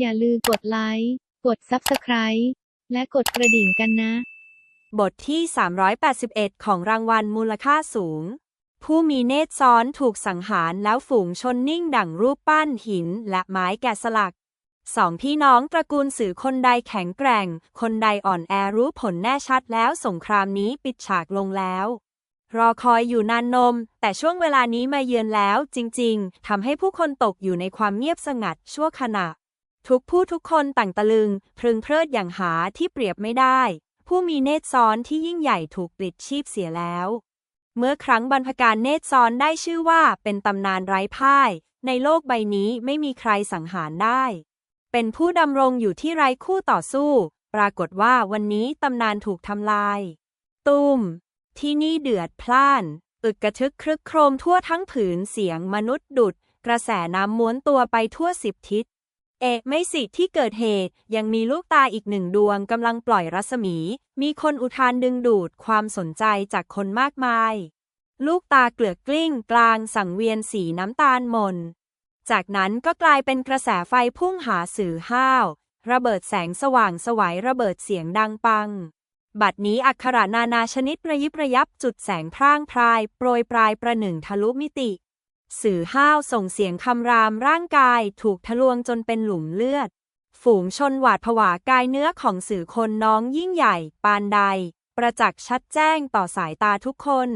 อย่าลืมกดไลค์ กด Subscribe และกดกระดิ่งกันนะ บทที่ 381 ของรางวัลมูลค่าสูง ผู้มีเนตรซ้อนถูกสังหารแล้วฝูงชนนิ่งดั่งรูปปั้นหินและไม้แกะสลัก สองพี่น้องตระกูลสื่อคนใดแข็งแกร่ง คนใดอ่อนแอรู้ผลแน่ชัดแล้วสงครามนี้ปิดฉากลงแล้วรอคอยอยู่นานนม แต่ช่วงเวลานี้มาเยือนแล้วจริง ๆ ทำให้ผู้คนตกอยู่ในความเงียบสงัดชั่วขณะ ทุกผู้ทุกคนต่างตะลึง พรึงเพริดอย่างหาที่เปรียบไม่ได้ ผู้มีเนตรซ้อนที่ยิ่งใหญ่ถูกปลิดชีพเสียแล้ว เมื่อครั้งบรรพการเนตรซ้อนได้ชื่อว่าเป็นตำนานไร้พ่าย ในโลกใบนี้ไม่มีใครสังหารได้ เป็นผู้ดำรงอยู่ที่ไร้คู่ต่อสู้ ปรากฏว่าวันนี้ตำนานถูกทำลาย ตุ้มที่นี่เดือดพล่านอึกกระทึกครึกโครมทั่วทั้งผืนเสียงมนุษย์ดุด กระแสน้ำม้วนตัวไปทั่วสิบทิศ เอะไม่สิที่เกิดเหตุ ยังมีลูกตาอีกหนึ่งดวงกำลังปล่อยรัศมี มีคนอุทานดึงดูดความสนใจจากคนมากมาย ลูกตาเกลือกกลิ้งกลางสังเวียนสีน้ำตาลมน จากนั้นก็กลายเป็นกระแสไฟพุ่งหาสื่อห้าว ระเบิดแสงสว่างสวัยระเบิดเสียงดังปัง บัดนี้อักขระนานาชนิดระยิบระยับจุดแสงพร่างพราย โปรยปลายประหนึ่งทะลุมิติ สื่อห้าวส่งเสียงคำรามร่างกายถูกทะลวงจนเป็นหลุมเลือด ฝูงชนหวาดผวากายเนื้อของสื่อคนน้องยิ่งใหญ่ ปานใด ประจักษ์ชัดแจ้งต่อสายตาทุกคน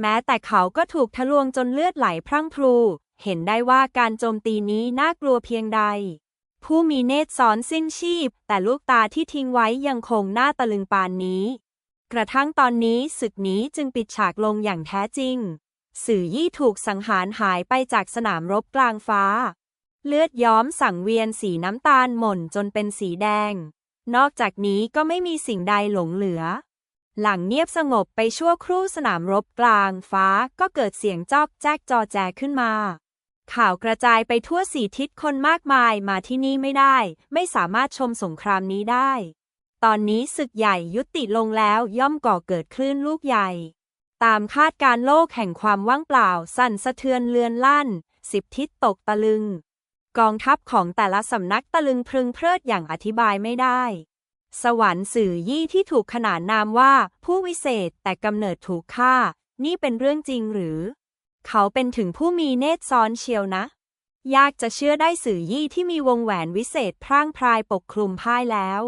แม้แต่เขาก็ถูกทะลวงจนเลือดไหลพรั่งพรู เห็นได้ว่าการโจมตีนี้น่ากลัวเพียงใด ผู้มีเนตรซ้อนสิ้นชีพ แต่ลูกตาที่ทิ้งไว้ยังคงหน่าตะลึงปานนี้ กระทั่งตอนนี้ศึกนี้จึงปิดฉากลงอย่างแท้จริง สื่อยี่ถูกสังหารหายไปจากสนามรบกลางฟ้า เลือดย้อมสังเวียนสีน้ำตาลหม่นจนเป็นสีแดง นอกจากนี้ก็ไม่มีสิ่งใดหลงเหลือ หลังเงียบสงบไปชั่วครู่สนามรบกลางฟ้าก็เกิดเสียงจอกแจ๊กจอแจขึ้นมา ข่าวกระจายไปทั่วสี่ทิศคนมากมายมาที่นี่ไม่ได้ ไม่สามารถชมสงครามนี้ได้ ตอนนี้ศึกใหญ่ยุติลงแล้วย่อมก่อเกิดคลื่นลูกใหญ่ ตามคาดการโลกแห่งความว่างเปล่า สั่นสะเทือนเลือนลั่น สิบทิศตกตะลึง กองทัพของแต่ละสำนักตะลึงพรึงเพริดอย่างอธิบายไม่ได้ สวรรค์สื่อยี่ที่ถูกขนานนามว่า ผู้วิเศษแต่กำเนิดถูกฆ่า นี่เป็นเรื่องจริงหรือ เขาเป็นถึงผู้มีเนตรซ้อนเชียวนะ ยากจะเชื่อได้สื่อยี่ที่มีวงแหวนวิเศษพร่างพรายปกคลุมพ่ายแล้ว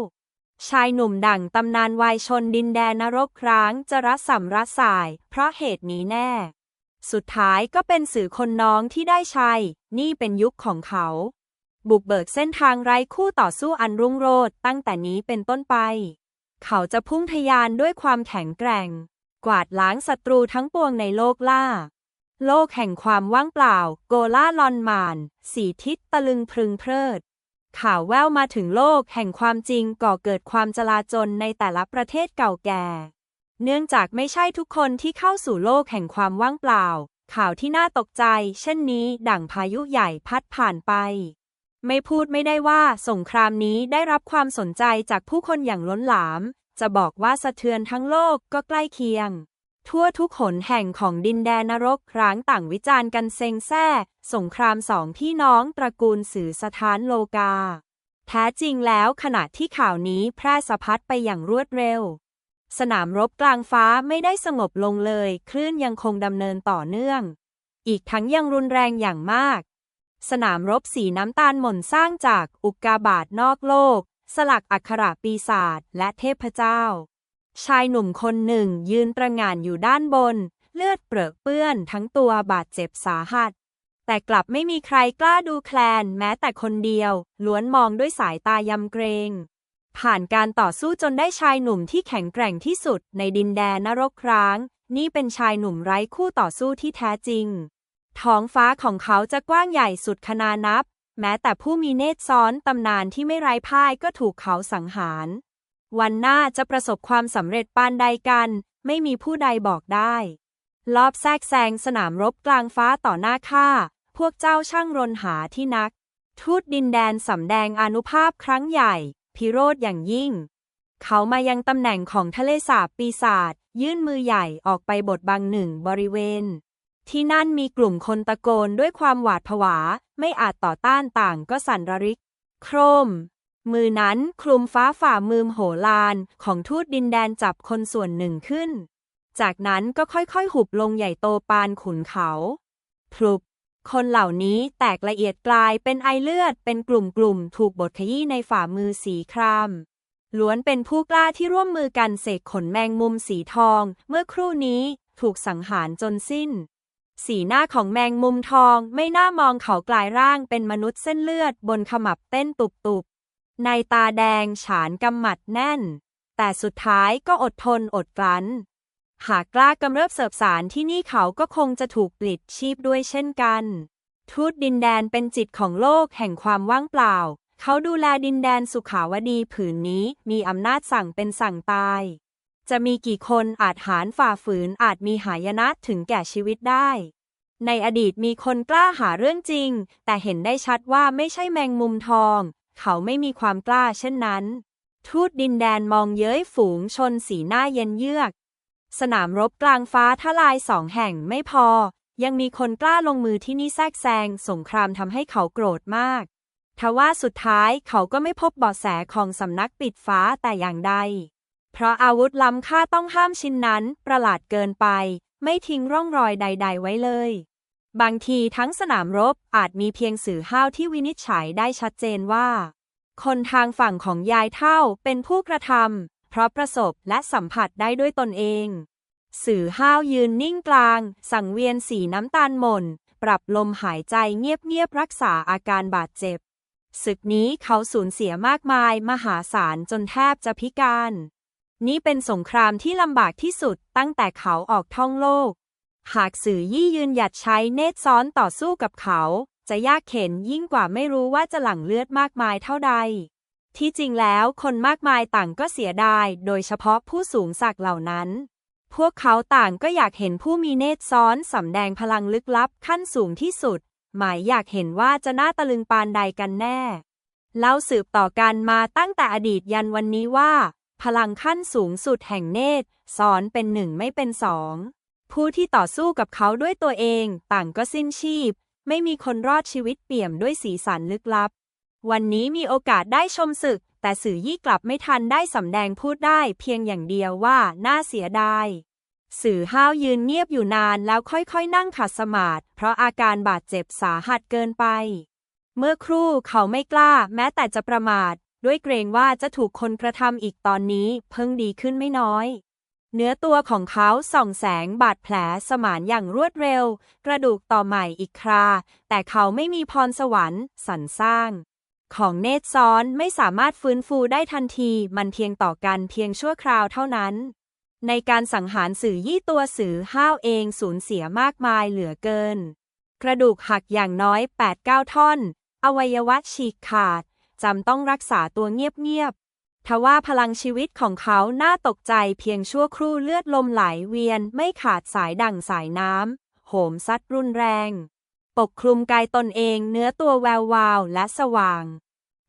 ชายหนุ่มดั่งตำนานวายชนดินแดนนรกร้างจะรัสำรัสาย เพราะเหตุนี้แน่ สุดท้ายก็เป็นสื่อคนน้องที่ได้ชัย นี่เป็นยุคของเขา บุกเบิกเส้นทางไร้คู่ต่อสู้อันรุ่งโรจน์ตั้งแต่นี้เป็นต้นไป เขาจะพุ่งทะยานด้วยความแข็งแกร่ง กวาดล้างศัตรูทั้งปวงในโลกล่า โลกแห่งความว่างเปล่า โกล่าลอนมาน สีทิศตะลึงพรึงเพริด ข่าวแววมาถึงโลกแห่งความจริงก่อเกิดความจลาจลในแต่ละประเทศเก่าแก่ เนื่องจากไม่ใช่ทุกคนที่เข้าสู่โลกแห่งความว่างเปล่า ข่าวที่น่าตกใจ เช่นนี้ดั่งพายุใหญ่พัดผ่านไป ไม่พูดไม่ได้ว่าสงครามนี้ได้รับความสนใจจากผู้คนอย่างล้นหลาม จะบอกว่าสะเทือนทั้งโลกก็ใกล้เคียง ทั่วทุกหนแห่งของดินแดนนรกร้างต่างวิจารณ์กันเซ็งแซ่ สงครามสองพี่น้องตระกูลสื่อสถานโลกา แท้จริงแล้วขณะที่ข่าวนี้แพร่สะพัดไปอย่างรวดเร็ว สนามรบกลางฟ้าไม่ได้สงบลงเลย คลื่นยังคงดำเนินต่อเนื่อง อีกทั้งยังรุนแรงอย่างมาก สนามรบสีน้ำตาลหม่นสร้างจากอุกกาบาตนอกโลก สลักอักขระปีศาจและเทพเจ้า ชายหนุ่มคนหนึ่งยืนตระหง่านอยู่ด้านบน เลือดเปรอะเปื้อนทั้งตัวบาดเจ็บสาหัส แต่กลับไม่มีใครกล้าดูแคลนแม้แต่คนเดียว ล้วนมองด้วยสายตายำเกรง ผ่านการต่อสู้จนได้ชายหนุ่มที่แข็งแกร่งที่สุดในดินแดนนรกร้าง นี่เป็นชายหนุ่มไร้คู่ต่อสู้ที่แท้จริง ท้องฟ้าของเขาจะกว้างใหญ่สุดคนานับ แม้แต่ผู้มีเนตรซ้อนตำนานที่ไม่ไร้พ่ายก็ถูกเขาสังหาร วันหน้าจะประสบความสำเร็จปานใดกัน ไม่มีผู้ใดบอกได้ ลอบแทรกแซงสนามรบกลางฟ้าต่อหน้าข้า พวกเจ้าช่างรนหาที่นัก ทูตดินแดนสำแดงอนุภาพครั้งใหญ่ พิโรธอย่างยิ่ง เขามายังตำแหน่งของทะเลสาบปีศาจยื่นมือใหญ่ออกไปบทบังหนึ่งบริเวณ ที่นั่นมีกลุ่มคนตะโกนด้วยความหวาดผวา ไม่อาจต่อต้านต่างก็สั่นระริก โครม มือนั้นคลุมฟ้าฝ่ามือโหฬารของทูตดินแดนจับคนส่วนหนึ่งขึ้น จากนั้นก็ค่อยๆ หุบลงใหญ่โตปานขุนเขาพลุบ คนเหล่านี้แตกละเอียดกลายเป็นไอเลือด เป็นกลุ่มๆ ถูกบดขยี้ในฝ่ามือสีครามล้วนเป็นผู้กล้าที่ร่วมมือกันเสกขนแมงมุมสีทอง เมื่อครู่นี้ถูกสังหารจนสิ้น สีหน้าของแมงมุมทองไม่น่ามองเขากลายร่างเป็นมนุษย์เส้นเลือดบนขมับเต้นตุบๆ ในตาแดงฉานกำหมัดแน่น แต่สุดท้ายก็อดทนอดกลั้น หากกล้ากำเริบเสบสารที่นี่เขาก็คงจะถูกปลิดชีพด้วยเช่นกัน ทูตดินแดนเป็นจิตของโลกแห่งความว่างเปล่า เขาดูแลดินแดนสุขาวดีผืนนี้มีอำนาจสั่งเป็นสั่งตาย จะมีกี่คนอาจหารฝ่าฝืนอาจมีหายนะถึงแก่ชีวิตได้ ในอดีตมีคนกล้าหาเรื่องจริง แต่เห็นได้ชัดว่าไม่ใช่แมงมุมทอง เขาไม่มีความกล้าเช่นนั้น ทูตดินแดนมองเย้ยฝูงชนสีหน้าเย็นเยือก สนามรบกลางฟ้าทลายสองแห่งไม่พอ ยังมีคนกล้าลงมือที่นี่แทรกแซงสงครามทำให้เขาโกรธมาก ทว่าสุดท้ายเขาก็ไม่พบเบาะแสของสำนักปิดฟ้าแต่อย่างใด เพราะอาวุธล้ำค่าต้องห้ามชิ้นนั้นประหลาดเกินไป ไม่ทิ้งร่องรอยใด ๆ ไว้เลย บางทีทั้งสนามรบอาจมีเพียงสื่อห้าวที่วินิจฉัยได้ชัดเจนว่า คนทางฝั่งของยายเท่าเป็นผู้กระทำ เพราะประสบและสัมผัสได้ด้วยตนเอง สื่อห้าวยืนนิ่งกลาง สังเวียนสีน้ำตาลหม่น ปรับลมหายใจเงียบๆรักษาอาการบาดเจ็บ ศึกนี้เขาสูญเสียมากมายมหาศาลจนแทบจะพิการ นี่เป็นสงครามที่ลำบากที่สุดตั้งแต่เขาออกท่องโลก หากสื่อยี่ยืนหยัดใช้เนตรซ้อนต่อสู้กับเขา จะยากเข็นยิ่งกว่าไม่รู้ว่าจะหลั่งเลือดมากมายเท่าใด ที่จริงแล้วคนมากมายต่างก็เสียดาย โดยเฉพาะผู้สูงศักดิ์เหล่านั้น พวกเขาต่างก็อยากเห็นผู้มีเนตรซ้อนสำแดงพลังลึกลับขั้นสูงที่สุด หมายอยากเห็นว่าจะน่าตะลึงปานใดกันแน่ เล่าสืบต่อกันมาตั้งแต่อดีตยันวันนี้ว่า พลังขั้นสูงสุดแห่งเนตรซ้อนเป็นหนึ่งไม่เป็นสอง ผู้ที่ต่อสู้กับเขาด้วยตัวเอง ต่างก็สิ้นชีพ ไม่มีคนรอดชีวิตเปี่ยมด้วยสีสันลึกลับ วันนี้มีโอกาสได้ชมศึก แต่สื่อยี่กลับไม่ทันได้สำแดงพูดได้เพียงอย่างเดียวว่าน่าเสียดายสื่อห้าวยืนเงียบอยู่นานแล้วค่อยๆ นั่งขัดสมาธิเพราะอาการบาดเจ็บสาหัสเกินไป เมื่อครู่เขาไม่กล้า แม้แต่จะประมาท ด้วยเกรงว่าจะถูกคนกระทำอีกตอนนี้เพิ่งดีขึ้นไม่น้อย เนื้อตัวของเขาส่องแสงบาดแผลสมานอย่างรวดเร็ว กระดูกต่อใหม่อีกครา แต่เขาไม่มีพรสวรรค์สรรสร้าง ของเนตรซ้อนไม่สามารถฟื้นฟูได้ทันที มันเพียงต่อกันเพียงชั่วคราวเท่านั้น ในการสังหารสื่อยี่ตัวสื่อห้าวเองสูญเสียมากมายเหลือเกิน กระดูกหักอย่างน้อย 8-9 ท่อน อวัยวะฉีกขาด จำต้องรักษาตัวเงียบๆทว่าพลังชีวิตของเขาน่าตกใจเพียงชั่วครู่เลือดลมไหลเวียนไม่ขาดสายดั่งสายน้ำโหมซัดรุนแรง ปกคลุมกายตนเองเนื้อตัวแวววาวและสว่าง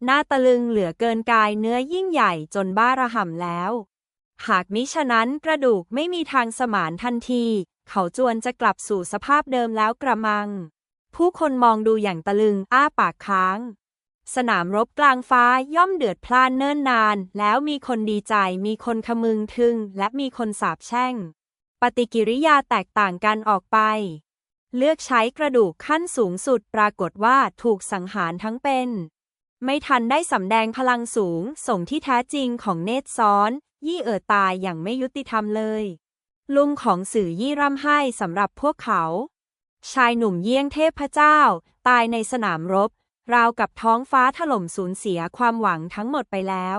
หน้าตะลึงเหลือเกินกายเนื้อยิ่งใหญ่จนบ้าระห่ำแล้ว หากมิฉะนั้นกระดูกไม่มีทางสมานทันที เขาจวนจะกลับสู่สภาพเดิมแล้วกระมัง ผู้คนมองดูอย่างตะลึงอ้าปากค้าง สนามรบกลางฟ้าย่อมเดือดพล่านเนิ่นนาน แล้วมีคนดีใจมีคนขมึงทึง และมีคนสาบแช่ง ปฏิกิริยาแตกต่างกันออกไป เลือกใช้กระดูกขั้นสูงสุดปรากฏว่าถูกสังหารทั้งเป็น ไม่ทันได้สำแดงพลังสูงส่งที่แท้จริงของเนตรซ้อน ยี่เอ๋อตายอย่างไม่ยุติธรรมเลย ลุงของสื่อยี่ร่ำไห้สำหรับพวกเขา ชายหนุ่มเยี่ยงเทพเจ้า ตายในสนามรบ ราวกับท้องฟ้าถล่มสูญเสียความหวังทั้งหมดไปแล้ว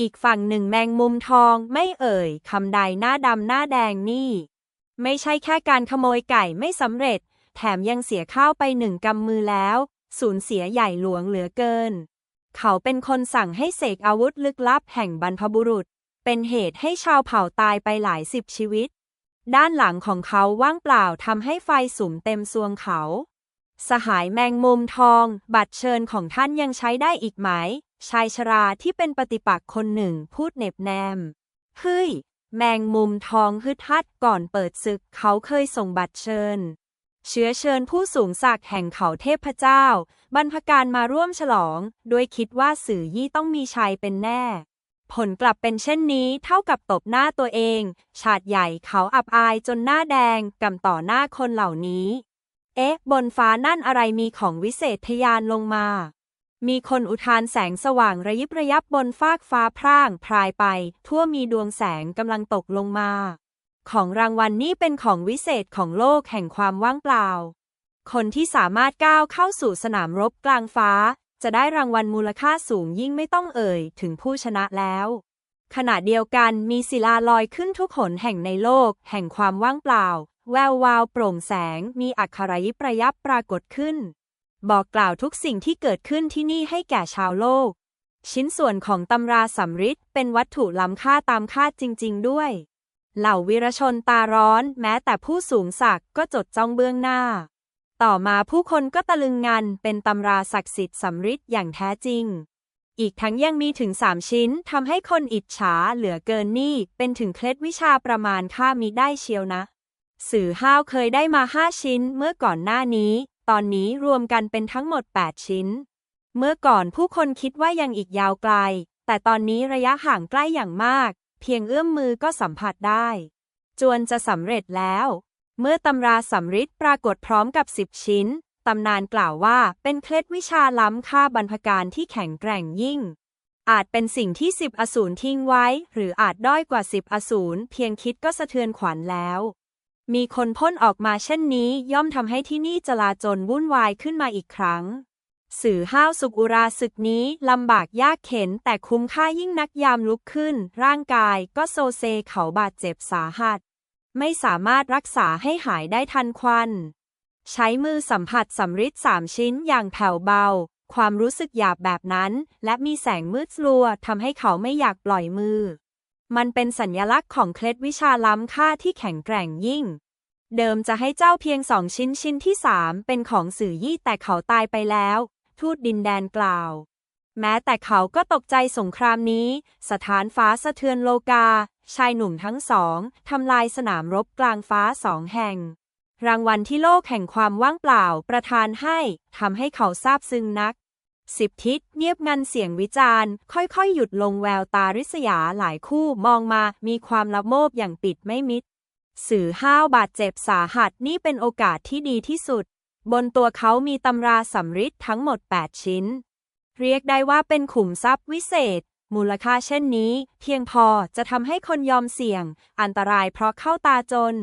อีกฝั่งหนึ่งแมงมุมทองไม่เอ่ยคำใดหน้าดำหน้าแดงนี่ ไม่ใช่แค่การขโมยไก่ไม่สำเร็จ แถมยังเสียข้าวไปหนึ่งกำมือแล้ว สูญเสียใหญ่หลวงเหลือเกิน เขาเป็นคนสั่งให้เสกอาวุธลึกลับแห่งบรรพบุรุษ เป็นเหตุให้ชาวเผ่าตายไปหลายสิบชีวิต ด้านหลังของเขาว่างเปล่าทำให้ไฟสุมเต็มซวงเขา สหายแมงมุมทอง บัตรเชิญของท่านยังใช้ได้อีกไหม ชายชราที่เป็นปฏิปักษ์คนหนึ่งพูดเหน็บแนมเฮ้ย แมงมุมทองฮึดฮัดก่อนเปิดศึกเขาเคยส่งบัตรเชิญ เชื้อเชิญผู้สูงศักดิ์แห่งเขาเทพเจ้า บรรพการมาร่วมฉลองโดยคิดว่าสื่อยี่ต้องมีชัยเป็นแน่ ผลกลับเป็นเช่นนี้เท่ากับตบหน้าตัวเอง ฉาดใหญ่เขาอับอายจนหน้าแดงกำต่อหน้าคนเหล่านี้ เอ๊ะ บนฟ้านั่นอะไรมีของวิเศษทะยานลงมา มีคนอุทานแสงสว่างระยิบระยับบนฟากฟ้าพร่างพรายไป ทั่วมีดวงแสงกำลังตกลงมา ของรางวัลนี้เป็นของวิเศษของโลกแห่งความว่างเปล่า คนที่สามารถก้าวเข้าสู่สนามรบกลางฟ้า จะได้รางวัลมูลค่าสูงยิ่งไม่ต้องเอ่ย ถึงผู้ชนะแล้ว ขณะเดียวกันมีศิลาลอยขึ้นทุกหนแห่งในโลก แห่งความว่างเปล่า แวววาวโปร่งแสงมีอักขระยิบระยับปรากฏขึ้น บอกกล่าวทุกสิ่งที่เกิดขึ้นที่นี่ให้แก่ชาวโลก ชิ้นส่วนของตำราสำริดเป็นวัตถุล้ำค่าตามคาดจริง ๆ ด้วย เหล่าวีรชนตาร้อน แม้แต่ผู้สูงศักดิ์ก็จดจ้องเบื้องหน้า ต่อมาผู้คนก็ตะลึงงันเป็นตำราศักดิ์สิทธิ์สำริดอย่างแท้จริง อีกทั้งยังมีถึงสามชิ้นทำให้คนอิจฉาเหลือเกินนี่ เป็นถึงเคล็ดวิชาประมาณค่ามิได้เชียวนะสื่อห้าวเคยได้มาห้าชิ้นเมื่อก่อนหน้านี้ ตอนนี้รวมกันเป็นทั้งหมด 8 ชิ้น เมื่อก่อนผู้คนคิดว่ายังอีกยาวไกล แต่ตอนนี้ระยะห่างใกล้อย่างมาก เพียงเอื้อมมือก็สัมผัสได้ จวนจะสำเร็จแล้ว เมื่อตำราสำริดปรากฏพร้อมกับ 10 ชิ้น ตำนานกล่าวว่าเป็นเคล็ดวิชาล้ำค่าบรรพการที่แข็งแกร่งยิ่ง อาจเป็นสิ่งที่สิบอสูรทิ้งไว้ หรืออาจด้อยกว่าสิบอสูรเพียงคิดก็สะเทือนขวัญแล้ว มีคนพ่นออกมาเช่นนี้ย่อมทำให้ที่นี่จลาจลวุ่นวายขึ้นมาอีกครั้ง สื่อห้าวสุกอุราศึกนี้ลำบากยากเข็นแต่คุ้มค่ายิ่งนักยามลุกขึ้น ร่างกายก็โซเซเขาบาดเจ็บสาหัส ไม่สามารถรักษาให้หายได้ทันควัน ใช้มือสัมผัสสำริดสามชิ้นอย่างแผ่วเบา ความรู้สึกหยาบแบบนั้น และมีแสงมืดลัวทำให้เขาไม่อยากปล่อยมือ มันเป็นสัญญลักษณ์ของเคล็ดวิชาล้ำค่าที่แข็งแกร่งยิ่ง เดิมจะให้เจ้าเพียงสองชิ้นชิ้นที่สามเป็นของสื่อยี่แต่เขาตายไปแล้ว ทูตดินแดนกล่าว แม้แต่เขาก็ตกใจสงครามนี้ สถานฟ้าสะเทือนโลกา ชายหนุ่มทั้งสองทำลายสนามรบกลางฟ้าสองแห่ง รางวัลที่โลกแห่งความว่างเปล่าประทานให้ทำให้เขาซาบซึ้งนัก สิบทิศเงียบงันเสียงวิจารณ์ ค่อยๆ หยุดลงแววตาริษยาหลายคู่มองมามีความละโมบอย่างปิดไม่มิด สื่อห้าวบาดเจ็บสาหัสนี่เป็นโอกาสที่ดีที่สุด บนตัวเขามีตำราสำริดทั้งหมด 8 ชิ้น เรียกได้ว่าเป็นขุมทรัพย์วิเศษ มูลค่าเช่นนี้ เพียงพอจะทำให้คนยอมเสี่ยง อันตรายเพราะเข้าตาจน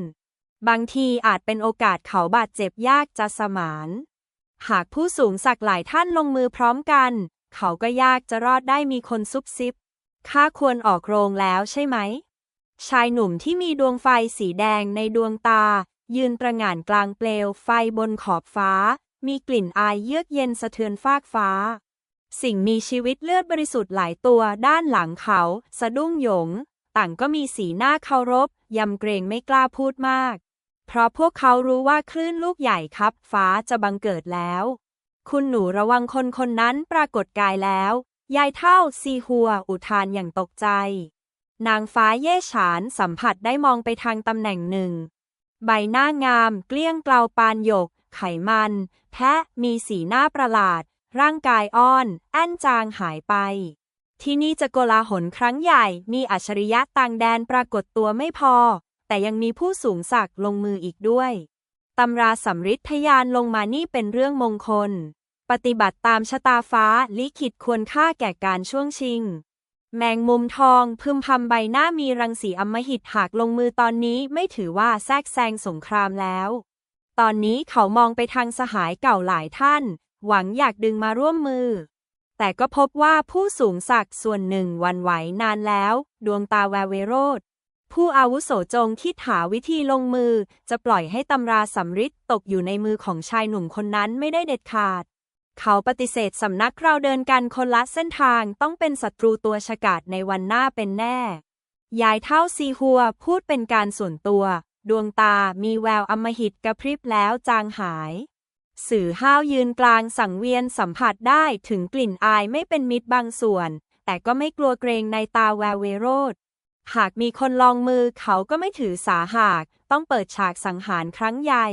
บางทีอาจเป็นโอกาสเขาบาดเจ็บยากจะสมาน หากผู้สูงศักดิ์หลายท่านลงมือพร้อมกัน เขาก็ยากจะรอดได้มีคนซุบซิบข้าควรออกโรงแล้วใช่ไหม ชายหนุ่มที่มีดวงไฟสีแดงในดวงตา ยืนตระหง่านกลางเปลวไฟบนขอบฟ้า มีกลิ่นอายเยือกเย็นสะเทือนฟากฟ้า สิ่งมีชีวิตเลือดบริสุทธิ์หลายตัวด้านหลังเขา สะดุ้งหยง ต่างก็มีสีหน้าเคารพยำเกรงไม่กล้าพูดมาก เพราะพวกเขารู้ว่าคลื่นลูกใหญ่ครับ ฟ้าจะบังเกิดแล้ว คุณหนูระวังคนคนนั้นปรากฏกายแล้ว ยายเท่าซีหัว อุทานอย่างตกใจ นางฟ้าเย่ฉานสัมผัสได้มองไปทางตำแหน่งหนึ่ง ใบหน้างาม เกลี้ยงเกลาปานหยก ไขมัน แพะมีสีหน้าประหลาด ร่างกายอ่อน แอนจางหายไปที่นี่จะโกลาหลครั้งใหญ่ มีอัจฉริยะต่างแดนปรากฏตัวไม่พอ แต่ยังมีผู้สูงศักดิ์ลงมืออีกด้วย ตำราสำริดทยานลงมานี่เป็นเรื่องมงคล ปฏิบัติตามชะตาฟ้าลิขิตควรค่าแก่การช่วงชิง แมงมุมทองพึมพำใบหน้ามีรังสีอมหิตหากลงมือตอนนี้ไม่ถือว่าแทรกแซงสงครามแล้ว ตอนนี้เขามองไปทางสหายเก่าหลายท่าน หวังอยากดึงมาร่วมมือแต่ก็พบว่าผู้สูงศักดิ์ส่วนหนึ่งวันไหวนานแล้ว ดวงตาแววเวโรธ ผู้อาวุโสจงคิดหาวิธีลงมือ จะปล่อยให้ตำราสำริดตกอยู่ในมือของชายหนุ่มคนนั้นไม่ได้เด็ดขาด เขาปฏิเสธสำนักเราเดินกันคนละเส้นทางต้องเป็นศัตรูตัวฉกาจในวันหน้าเป็นแน่ ยายเท่าซีหัวพูดเป็นการส่วนตัว ดวงตามีแววอำมหิตกระพริบแล้วจางหาย สื่อห้าวยืนกลางสังเวียนสัมผัสได้ถึงกลิ่นอายไม่เป็นมิตรบางส่วน แต่ก็ไม่กลัวเกรงในตาแววเวโรธ หากมีคนลองมือเขาก็ไม่ถือสาหาก ต้องเปิดฉากสังหารครั้งใหญ่